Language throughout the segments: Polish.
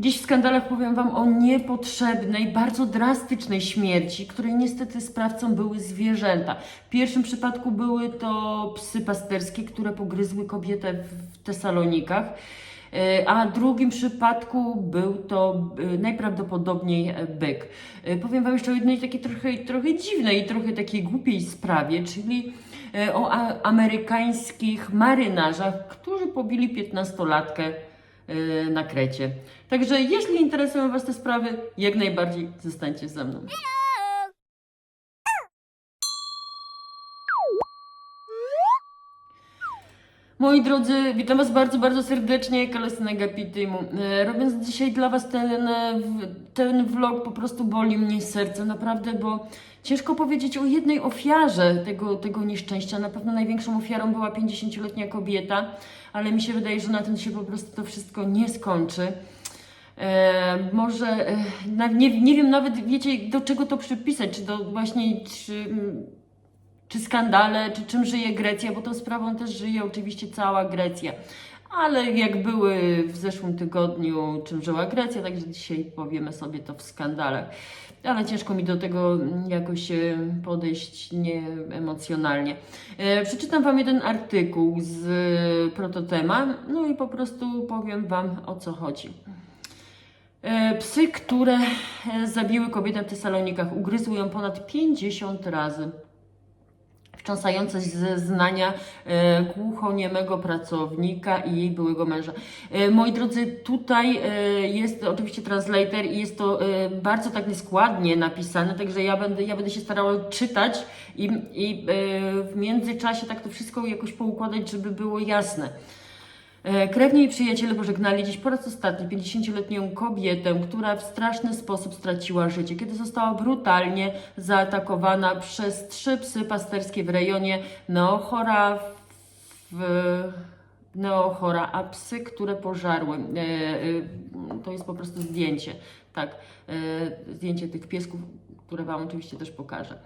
Dziś w skandalach powiem Wam o niepotrzebnej, bardzo drastycznej śmierci, której niestety sprawcą były zwierzęta. W pierwszym przypadku były to psy pasterskie, które pogryzły kobietę w Tesalonikach. E, A w drugim przypadku był to e, najprawdopodobniej e, byk. Powiem Wam jeszcze o jednej takiej trochę, trochę dziwnej i trochę takiej głupiej sprawie, czyli o amerykańskich marynarzach, którzy pobili 15-latkę e, na Krecie. Także jeśli interesują Was te sprawy, jak najbardziej zostańcie ze mną. Moi drodzy, witam Was bardzo, bardzo serdecznie, Kalesyna Gapitimu. E, Robiąc dzisiaj dla Was ten, e, ten vlog, po prostu boli mnie serce, naprawdę, bo ciężko powiedzieć o jednej ofiarze tego, tego nieszczęścia. Na pewno największą ofiarą była 50-letnia kobieta, ale mi się wydaje, że na tym się po prostu to wszystko nie skończy. E, może, e, nie, nie wiem nawet, wiecie, do czego to przypisać, czy do właśnie, czy, czy skandale, czy czym żyje Grecja, bo tą sprawą też żyje oczywiście cała Grecja. Ale jak były w zeszłym tygodniu, czym żyła Grecja, także dzisiaj powiemy sobie to w skandalach. Ale ciężko mi do tego jakoś e, podejść nie emocjonalnie. E, przeczytam Wam jeden artykuł z e, Prototema, no i po prostu powiem Wam o co chodzi. Psy, które zabiły kobietę w Tesalonikach, ugryzły ją ponad 50 razy. Wstrząsające zeznania e, głuchoniemego pracownika i jej byłego męża. E, moi drodzy, tutaj e, jest oczywiście translator i jest to bardzo tak nieskładnie napisane, także ja będę, ja będę się starała czytać i, i w międzyczasie tak to wszystko jakoś poukładać, żeby było jasne. E, Krewni i przyjaciele pożegnali dziś po raz ostatni 50-letnią kobietę, która w straszny sposób straciła życie, kiedy została brutalnie zaatakowana przez trzy psy pasterskie w rejonie Neochora w Neochora, a psy, które pożarły. E, e, to jest po prostu zdjęcie, tak, zdjęcie tych piesków, które Wam oczywiście też pokażę.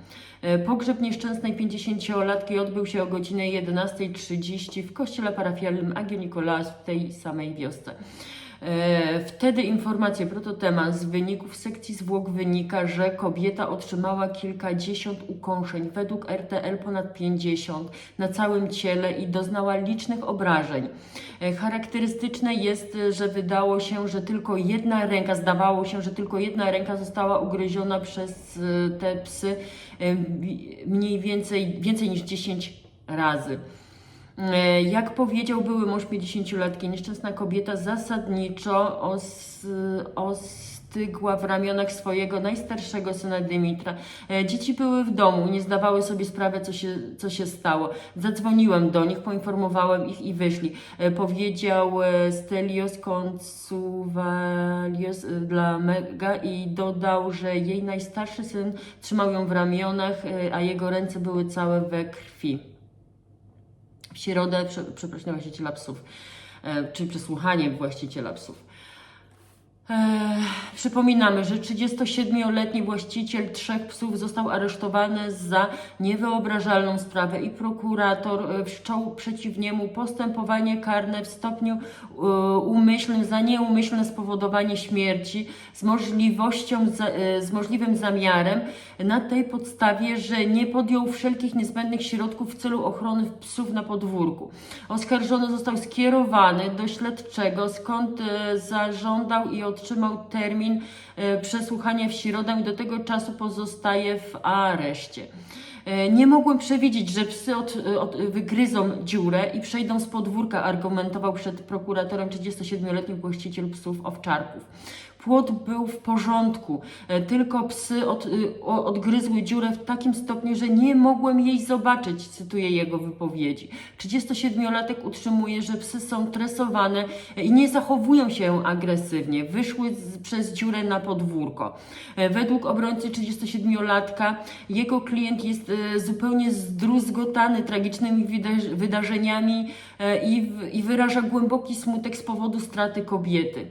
E, Pogrzeb nieszczęsnej 50-latki odbył się o godzinę 11.30 w kościele parafialnym Agio Nikolaus w tej samej wiosce. E, Wtedy informacje prototema z wyników sekcji zwłok wynika, że kobieta otrzymała kilkadziesiąt ukąszeń, według RTL ponad 50 na całym ciele i doznała licznych obrażeń. E, Charakterystyczne jest, że wydało się, że tylko jedna ręka, zdawało się, że tylko jedna ręka została ugryziona przez e, te psy mniej więcej, więcej niż 10 razy. E, Jak powiedział były mąż 50-latki, nieszczęsna kobieta zasadniczo os, ostygła w ramionach swojego najstarszego syna Dymitra. E, Dzieci były w domu, nie zdawały sobie sprawy, co się, co się stało. Zadzwoniłem do nich, poinformowałem ich i wyszli. E, Powiedział Stelios Konsuvalios e, dla Mega i dodał, że jej najstarszy syn trzymał ją w ramionach, a jego ręce były całe we krwi środę prze, przeproszenia właściciela psów, e, czy przesłuchanie właściciela psów. Przypominamy, że 37-letni właściciel trzech psów został aresztowany za niewyobrażalną sprawę i prokurator e, wszczął przeciw niemu postępowanie karne w stopniu e, umyślnym za nieumyślne spowodowanie śmierci z możliwością, e, z możliwym zamiarem na tej podstawie, że nie podjął wszelkich niezbędnych środków w celu ochrony psów na podwórku. Oskarżony został skierowany do śledczego, skąd zażądał i otrzymał termin e, przesłuchania w środę i do tego czasu pozostaje w areszcie. E, Nie mogłem przewidzieć, że psy od, od, wygryzą dziurę i przejdą z podwórka, argumentował przed prokuratorem 37-letni właściciel psów owczarków. Płot był w porządku, e, tylko psy od, y, odgryzły dziurę w takim stopniu, że nie mogłem jej zobaczyć, cytuję jego wypowiedzi. 37-latek utrzymuje, że psy są tresowane i nie zachowują się agresywnie. Wyszły z, przez dziurę na podwórko. E, Według obrońcy 37-latka jego klient jest e, zupełnie zdruzgotany tragicznymi wyda- wydarzeniami, e, i, w- i wyraża głęboki smutek z powodu straty kobiety.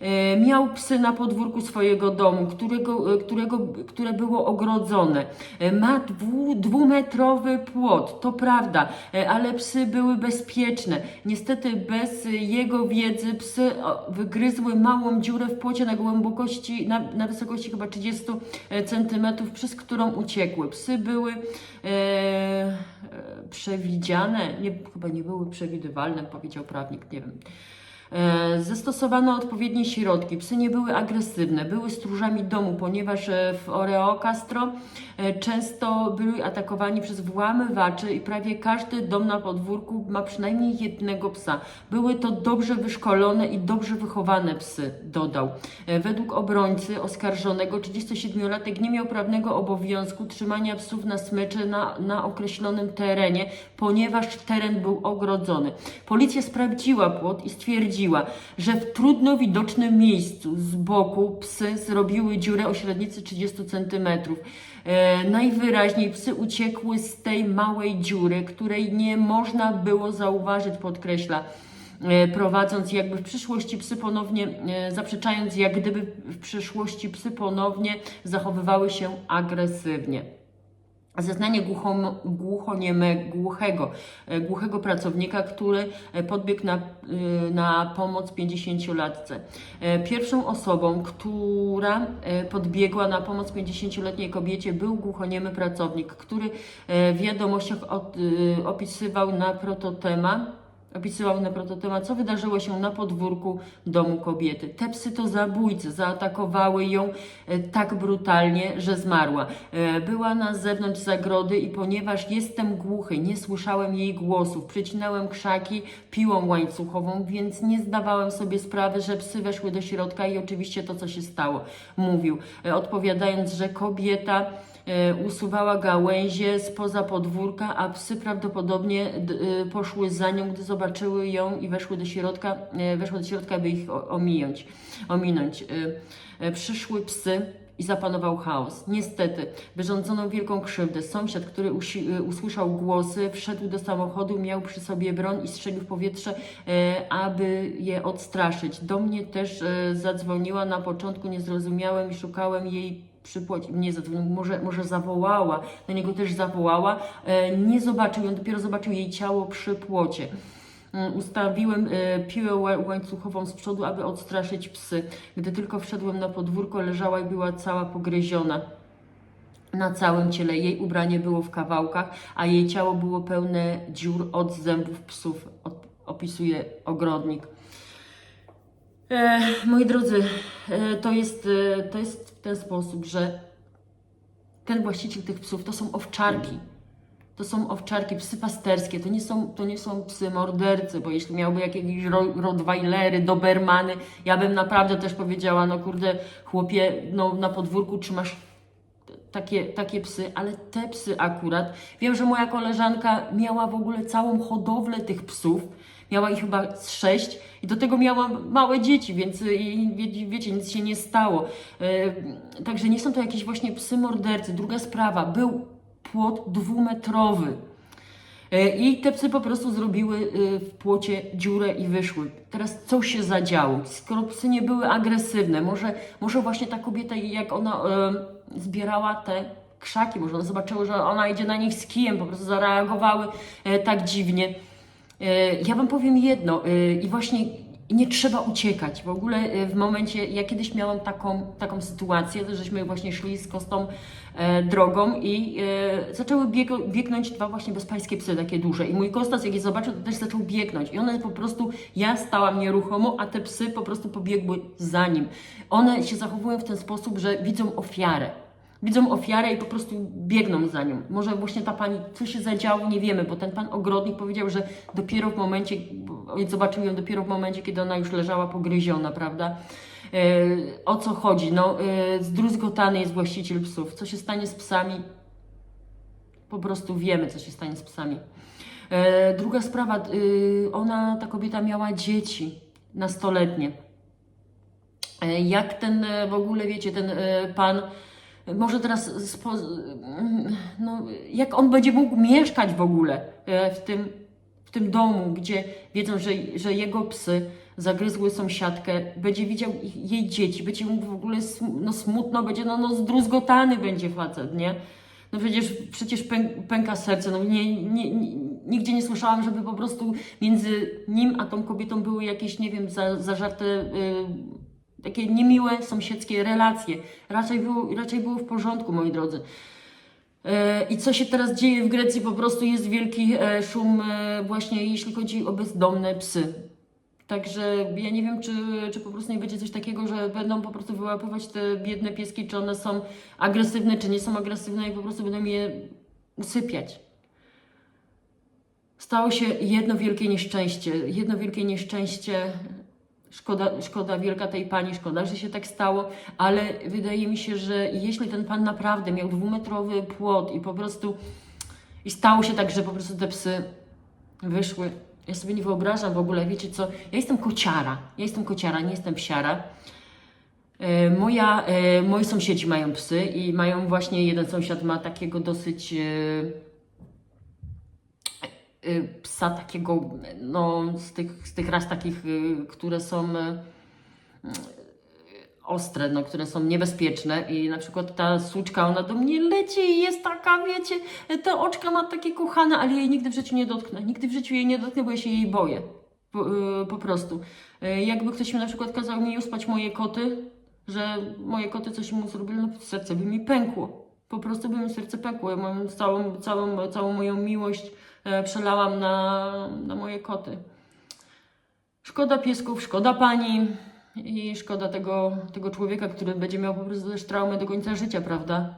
E, Miał psy na podwórku swojego domu, którego, e, którego, które było ogrodzone. E, Ma dwu, dwumetrowy płot, to prawda, e, ale psy były bezpieczne. Niestety bez e, jego wiedzy psy wygryzły małą dziurę w płocie na głębokości, na, na wysokości chyba 30 centymetrów, przez którą uciekły. Psy były e, e, przewidziane, nie, chyba nie były przewidywalne, powiedział prawnik, nie wiem. E, Zastosowano odpowiednie środki. Psy nie były agresywne, były stróżami domu, ponieważ e, w Oreo Castro e, często byli atakowani przez włamywaczy i prawie każdy dom na podwórku ma przynajmniej jednego psa. Były to dobrze wyszkolone i dobrze wychowane psy, dodał. Według obrońcy oskarżonego 37-latek nie miał prawnego obowiązku trzymania psów na smyczy na, na określonym terenie, ponieważ teren był ogrodzony. Policja sprawdziła płot i stwierdziła, że w trudno widocznym miejscu z boku psy zrobiły dziurę o średnicy 30 cm. E, najwyraźniej psy uciekły z tej małej dziury, której nie można było zauważyć, podkreśla e, prowadząc jakby w przyszłości psy ponownie, e, zaprzeczając jak gdyby w przyszłości psy ponownie zachowywały się agresywnie. Zeznanie głuchom, głuchego, e, głuchego pracownika, który e, podbiegł na, y, na pomoc 50-latce. E, Pierwszą osobą, która e, podbiegła na pomoc 50-letniej kobiecie był głuchoniemy pracownik, który e, w wiadomościach opisywał na prototema, opisywał na prototemat, co wydarzyło się na podwórku domu kobiety. Te psy to zabójcy, zaatakowały ją e, tak brutalnie, że zmarła. E, Była na zewnątrz zagrody i ponieważ jestem głuchy, nie słyszałem jej głosów, przycinałem krzaki piłą łańcuchową, więc nie zdawałem sobie sprawy, że psy weszły do środka i oczywiście to, co się stało, mówił, e, odpowiadając, że kobieta usuwała gałęzie spoza podwórka, a psy prawdopodobnie e, poszły za nią, gdy zobaczyły ją i weszły do środka, e, weszły do środka, by ich o- ominąć. E, e, Przyszły psy i zapanował chaos. Niestety, wyrządzono wielką krzywdę. Sąsiad, który e, usłyszał głosy, wszedł do samochodu, miał przy sobie broń i strzelił w powietrze, e, aby je odstraszyć. Do mnie też e, zadzwoniła. Na początku nie zrozumiałem i szukałem jej przypłoć, nie zadzwonił, może, może zawołała, na niego też zawołała, e, nie zobaczył, on dopiero zobaczył jej ciało przy płocie. Mm, Ustawiłem e, piłę ła- łańcuchową z przodu, aby odstraszyć psy. Gdy tylko wszedłem na podwórko, leżała i była cała pogryziona. Na całym ciele jej ubranie było w kawałkach, a jej ciało było pełne dziur od zębów psów, op- opisuje ogrodnik. E, moi drodzy, e, to, jest, e, to jest w ten sposób, że ten właściciel tych psów to są owczarki. To są owczarki, psy pasterskie, to nie są, to nie są psy mordercy, bo jeśli miałby jakieś ro, rottweilery, dobermany, ja bym naprawdę też powiedziała, no kurde, chłopie, no na podwórku trzymasz takie, takie psy, ale te psy akurat, wiem, że moja koleżanka miała w ogóle całą hodowlę tych psów, miała ich chyba sześć i do tego miała małe dzieci, więc y, wie, wiecie, nic się nie stało. E, także nie są to jakieś właśnie psy mordercy. Druga sprawa, był płot dwumetrowy. E, I te psy po prostu zrobiły y, w płocie dziurę i wyszły. Teraz co się zadziało? Skoro psy nie były agresywne, może, może właśnie ta kobieta, jak ona e, zbierała te krzaki, może one zobaczyły, że ona idzie na nich z kijem, po prostu zareagowały e, tak dziwnie. E, Ja Wam powiem jedno e, i właśnie nie trzeba uciekać. W ogóle e, w momencie, ja kiedyś miałam taką, taką sytuację, żeśmy właśnie szli z Kostą e, drogą i e, zaczęły biego, biegnąć dwa właśnie bezpańskie psy, takie duże. I mój Kostas, jak je zobaczył, to też zaczął biegnąć. I one po prostu, ja stałam nieruchomo, a te psy po prostu pobiegły za nim. One się zachowują w ten sposób, że widzą ofiarę. Widzą ofiarę i po prostu biegną za nią. Może właśnie ta pani, co się zadziało, nie wiemy, bo ten pan ogrodnik powiedział, że dopiero w momencie, bo zobaczył ją dopiero w momencie, kiedy ona już leżała pogryziona, prawda? E, o co chodzi? No, e, zdruzgotany jest właściciel psów. Co się stanie z psami? Po prostu wiemy, co się stanie z psami. E, druga sprawa, ona, ta kobieta miała dzieci nastoletnie. E, Jak ten w ogóle, wiecie, ten pan może teraz, spo, no, jak on będzie mógł mieszkać w ogóle e, w tym, w tym domu, gdzie wiedzą, że, że jego psy zagryzły sąsiadkę, będzie widział ich, jej dzieci, będzie mu w ogóle no, smutno, będzie no, no zdruzgotany będzie facet, nie? No przecież, przecież pę, pęka serce, no nie, nie, nie, nigdzie nie słyszałam, żeby po prostu między nim a tą kobietą były jakieś, nie wiem, za, zażarte y, takie niemiłe sąsiedzkie relacje. Raczej było, raczej było w porządku, moi drodzy. E, I co się teraz dzieje w Grecji? Po prostu jest wielki e, szum, e, właśnie jeśli chodzi o bezdomne psy. Także ja nie wiem, czy, czy po prostu nie będzie coś takiego, że będą po prostu wyłapywać te biedne pieski, czy one są agresywne, czy nie są agresywne i po prostu będą je usypiać. Stało się jedno wielkie nieszczęście. Jedno wielkie nieszczęście. Szkoda, szkoda wielka tej pani, szkoda, że się tak stało, ale wydaje mi się, że jeśli ten pan naprawdę miał dwumetrowy płot i po prostu i stało się tak, że po prostu te psy wyszły. Ja sobie nie wyobrażam w ogóle, wiecie co, ja jestem kociara, ja jestem kociara, nie jestem psiara. E, Moja, e, moi sąsiedzi mają psy i mają właśnie, jeden sąsiad ma takiego dosyć e, psa takiego, no z tych, z tych ras takich, e, które są e, ostre, no, które są niebezpieczne i na przykład ta suczka, ona do mnie leci i jest taka, wiecie, te oczka ma takie kochane, ale jej nigdy w życiu nie dotknę. Nigdy w życiu jej nie dotknę, bo ja się jej boję. Po, y, po prostu. Y, jakby ktoś mi na przykład kazał mi uspać moje koty, że moje koty coś mu zrobili, no serce by mi pękło. Po prostu by mi serce pękło. Ja mam całą, całą, całą moją miłość przelałam na, na moje koty. Szkoda piesków, szkoda pani i szkoda tego, tego człowieka, który będzie miał po prostu też traumę do końca życia, prawda?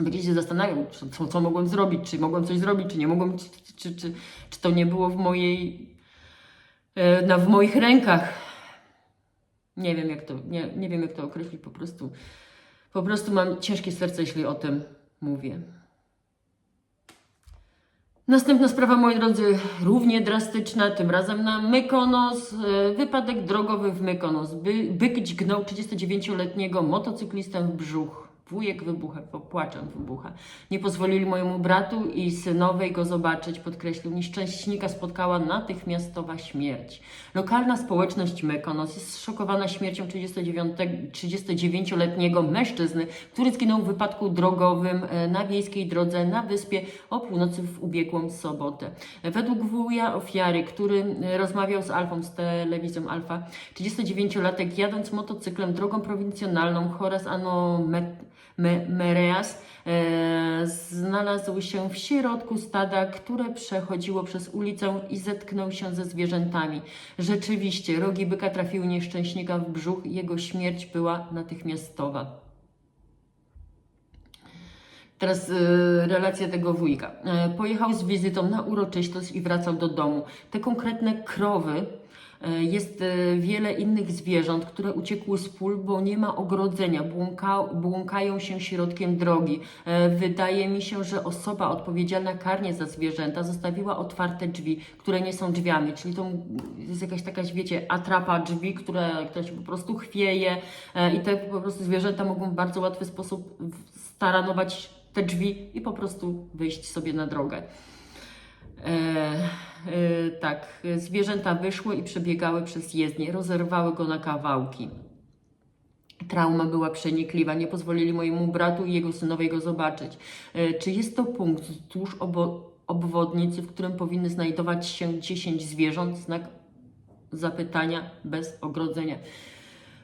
Będzie się zastanawiał, co, co, co mogłem zrobić, czy mogłem coś zrobić, czy nie mogłem, czy, czy, czy, czy to nie było w mojej, e, na, w moich rękach. Nie wiem, jak to, nie, nie wiem, jak to określić, po prostu, po prostu mam ciężkie serce, jeśli o tym mówię. Następna sprawa, moi drodzy, równie drastyczna, tym razem na Mykonos. E, Wypadek drogowy w Mykonos. By, byk dźgnął 39-letniego motocyklistę w brzuch. Wujek wybucha, płaczem wybucha. Nie pozwolili mojemu bratu i synowej go zobaczyć, podkreślił. Nieszczęśnika spotkała natychmiastowa śmierć. Lokalna społeczność Mykonos jest zszokowana śmiercią 39 39-letniego mężczyzny, który zginął w wypadku drogowym e, na wiejskiej drodze na wyspie o północy w ubiegłą sobotę. Według wuja ofiary, który e, rozmawiał z Alfą, z telewizją Alfa, 39-latek jadąc motocyklem drogą prowincjonalną Horas Ano Me- Me- Mereas e, znalazł się w środku stada, które przechodziło przez ulicę i zetknął się ze zwierzętami. Rzeczywiście, rogi byka trafiły nieszczęśnika w brzuch i jego śmierć była natychmiastowa. Teraz y, relacja tego wujka. E, pojechał z wizytą na uroczystość i wracał do domu. Te konkretne krowy, jest e, wiele innych zwierząt, które uciekły z pól, bo nie ma ogrodzenia, błąka, błąkają się środkiem drogi. E, Wydaje mi się, że osoba odpowiedzialna karnie za zwierzęta zostawiła otwarte drzwi, które nie są drzwiami, czyli to jest jakaś taka, wiecie, atrapa drzwi, które ktoś po prostu chwieje e, i te po prostu zwierzęta mogą w bardzo łatwy sposób staranować te drzwi i po prostu wyjść sobie na drogę. E, e, tak, zwierzęta wyszły i przebiegały przez jezdnię, rozerwały go na kawałki. Trauma była przenikliwa, nie pozwolili mojemu bratu i jego synowej go zobaczyć. E, czy jest to punkt wzdłuż obwodnicy, w którym powinny znajdować się 10 zwierząt? Znak zapytania bez ogrodzenia.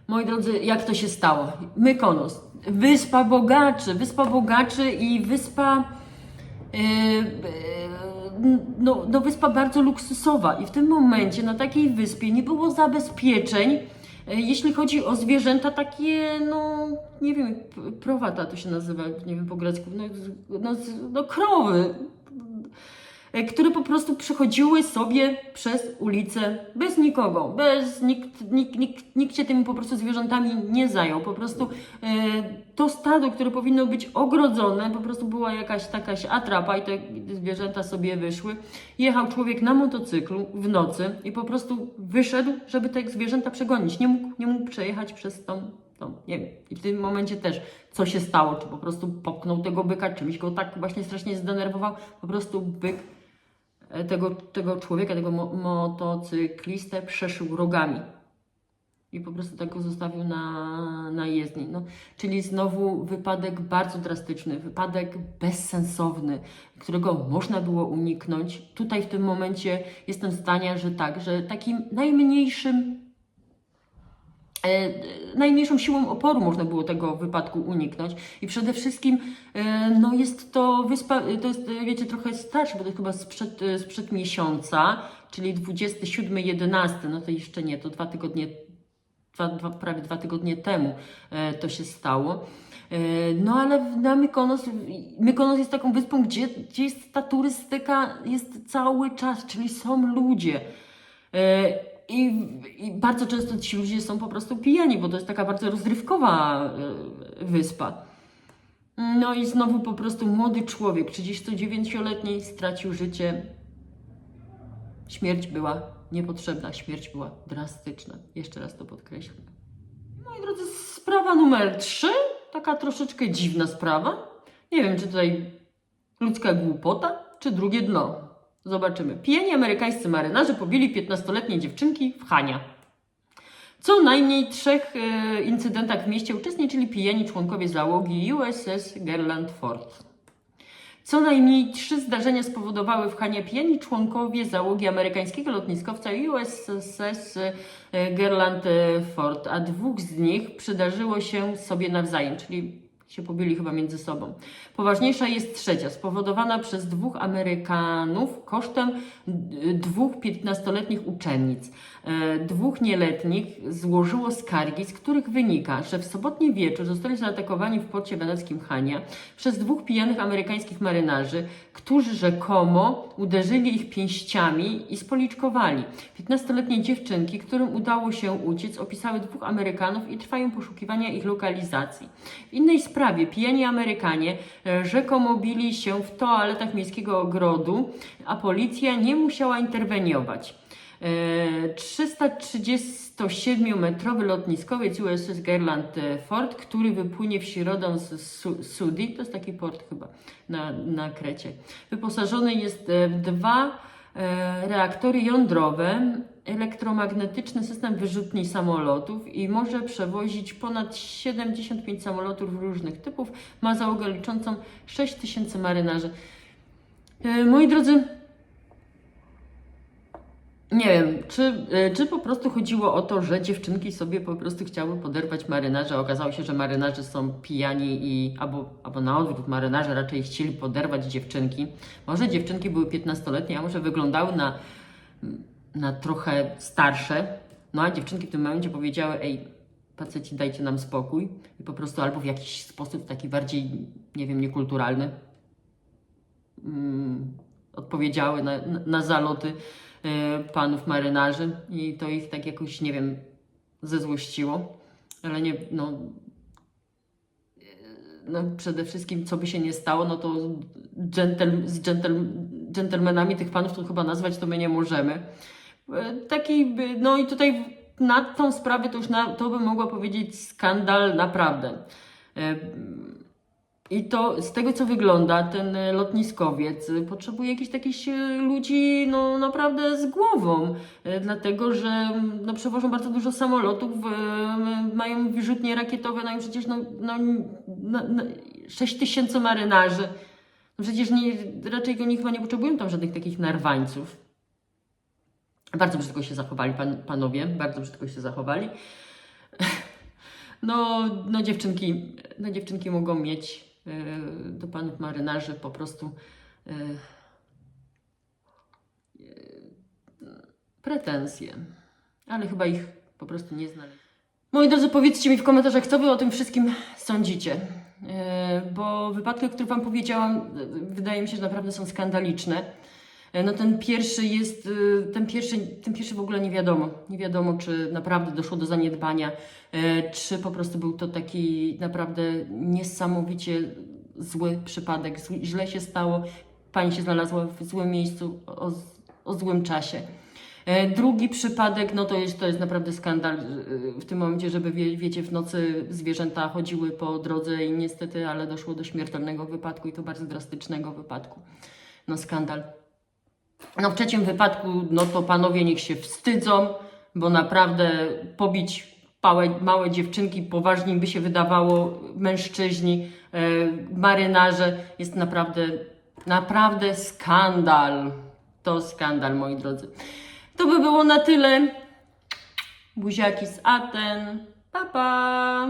Moi drodzy, jak to się stało? Mykonos, wyspa bogaczy, wyspa bogaczy i wyspa. Yy, yy, no, no, wyspa bardzo luksusowa, i w tym momencie na takiej wyspie nie było zabezpieczeń, yy, jeśli chodzi o zwierzęta takie, no nie wiem, prowata to się nazywa, nie wiem po grecku, no, no, no krowy, e, które po prostu przechodziły sobie przez ulicę bez nikogo, bez nikt, nikt, nikt, nikt się tymi po prostu zwierzętami nie zajął. Po prostu e, to stado, które powinno być ogrodzone, po prostu była jakaś takaś atrapa i te zwierzęta sobie wyszły. Jechał człowiek na motocyklu w nocy i po prostu wyszedł, żeby te zwierzęta przegonić. Nie mógł, nie mógł przejechać przez tą tą, nie wiem. I w tym momencie też, co się stało, czy po prostu popchnął tego byka, czymś go tak właśnie strasznie zdenerwował, po prostu byk e, tego, tego człowieka, tego mo motocyklistę przeszył rogami. I po prostu tak go zostawił na, na jezdni. No, czyli znowu wypadek bardzo drastyczny, wypadek bezsensowny, którego można było uniknąć. Tutaj w tym momencie jestem zdania, że tak, że takim najmniejszym najmniejszą siłą oporu można było tego wypadku uniknąć. I przede wszystkim e, no jest to wyspa, to jest e, wiecie trochę starsze, bo to chyba sprzed, e, sprzed miesiąca, czyli 27-11, no to jeszcze nie, to dwa tygodnie, dwa, dwa, prawie dwa tygodnie temu e, to się stało. E, No ale na Mykonos, Mykonos jest taką wyspą, gdzie, gdzie jest ta turystyka jest cały czas, czyli są ludzie. I, I bardzo często ci ludzie są po prostu pijani, bo to jest taka bardzo rozrywkowa e, wyspa. No i znowu po prostu młody człowiek, 39-letni, stracił życie. Śmierć była niepotrzebna, śmierć była drastyczna. Jeszcze raz to podkreślę. Moi drodzy, sprawa numer 3, taka troszeczkę dziwna sprawa. Nie wiem, czy tutaj ludzka głupota, czy drugie dno. Zobaczymy. Pijani amerykańscy marynarze pobili 15-letnie dziewczynki w Hania. Co najmniej trzech e, incydentach w mieście uczestniczyli pijani członkowie załogi USS Gerland Ford. Co najmniej trzy zdarzenia spowodowały w Hanie pijani członkowie załogi amerykańskiego lotniskowca USS e, Gerland e, Ford, a dwóch z nich przydarzyło się sobie nawzajem, czyli się pobili chyba między sobą. Poważniejsza jest trzecia, spowodowana przez dwóch Amerykanów kosztem dwóch 15-letnich uczennic. E, Dwóch nieletnich złożyło skargi, z których wynika, że w sobotni wieczór zostali zaatakowani w porcie weneckim Hania przez dwóch pijanych amerykańskich marynarzy, którzy rzekomo uderzyli ich pięściami i spoliczkowali. 15-letnie dziewczynki, którym udało się uciec, opisały dwóch Amerykanów i trwają poszukiwania ich lokalizacji. W innej sprawie pijani Amerykanie e, rzekomo bili się w toaletach miejskiego ogrodu, a policja nie musiała interweniować. E, 337-metrowy lotniskowiec USS Gerland e, Ford, który wypłynie w środę z Su- Sudi, to jest taki port chyba na, na Krecie. Wyposażony jest e, w dwa e, reaktory jądrowe, elektromagnetyczny system wyrzutni samolotów i może przewozić ponad 75 samolotów różnych typów. Ma załogę liczącą 6 tysięcy marynarzy. E, Moi drodzy, nie wiem, czy, y, czy po prostu chodziło o to, że dziewczynki sobie po prostu chciały poderwać marynarza. Okazało się, że marynarze są pijani i albo, albo na odwrót, marynarze raczej chcieli poderwać dziewczynki. Może dziewczynki były 15-letnie, a może wyglądały na, na trochę starsze. No a dziewczynki w tym momencie powiedziały, ej, faceci dajcie nam spokój. I po prostu albo w jakiś sposób taki bardziej, nie wiem, niekulturalny mm, odpowiedziały na, na, zaloty e, panów marynarzy i to ich tak jakoś, nie wiem, zezłościło. Ale nie, no, e, no przede wszystkim, co by się nie stało, no to dżentel, z dżentel, dżentelmenami tych panów to chyba nazwać to my nie możemy. E, Taki, no i tutaj na tą sprawę to już na, to bym mogła powiedzieć skandal naprawdę. E, i to z tego co wygląda, ten lotniskowiec potrzebuje jakichś takich e, ludzi no, naprawdę z głową, dlatego że m, no, przewożą bardzo dużo samolotów, mają wyrzutnie rakietowe, no i przecież no, no, no, no, 6 tysięcy marynarzy. No przecież nie, raczej oni chyba nie potrzebują tam żadnych takich narwańców. Bardzo brzydko się zachowali pan, panowie, bardzo brzydko się zachowali. No, no dziewczynki, no dziewczynki mogą mieć e, do panów marynarzy po prostu e, pretensje, ale chyba ich po prostu nie znaleźli. Moi drodzy, powiedzcie mi w komentarzach, co wy o tym wszystkim sądzicie. E, Bo wypadki, o których wam powiedziałam, wydaje mi się, że naprawdę są skandaliczne. E, No ten pierwszy jest, y, ten pierwszy, ten pierwszy w ogóle nie wiadomo. Nie wiadomo, czy naprawdę doszło do zaniedbania, e, czy po prostu był to taki naprawdę niesamowicie zły przypadek. Źle się stało, pani się znalazła w złym miejscu o, o złym czasie. E, Drugi przypadek, no to jest, to jest naprawdę skandal w tym momencie, żeby wie, wiecie, w nocy zwierzęta chodziły po drodze i niestety, ale doszło do śmiertelnego wypadku i to bardzo drastycznego wypadku. No skandal. No w trzecim wypadku, no to panowie niech się wstydzą, bo naprawdę pobić małe, małe dziewczynki, poważni by się wydawało mężczyźni, e, marynarze, jest naprawdę, naprawdę skandal. To skandal, moi drodzy. To by było na tyle. Buziaki z Aten. Pa, pa.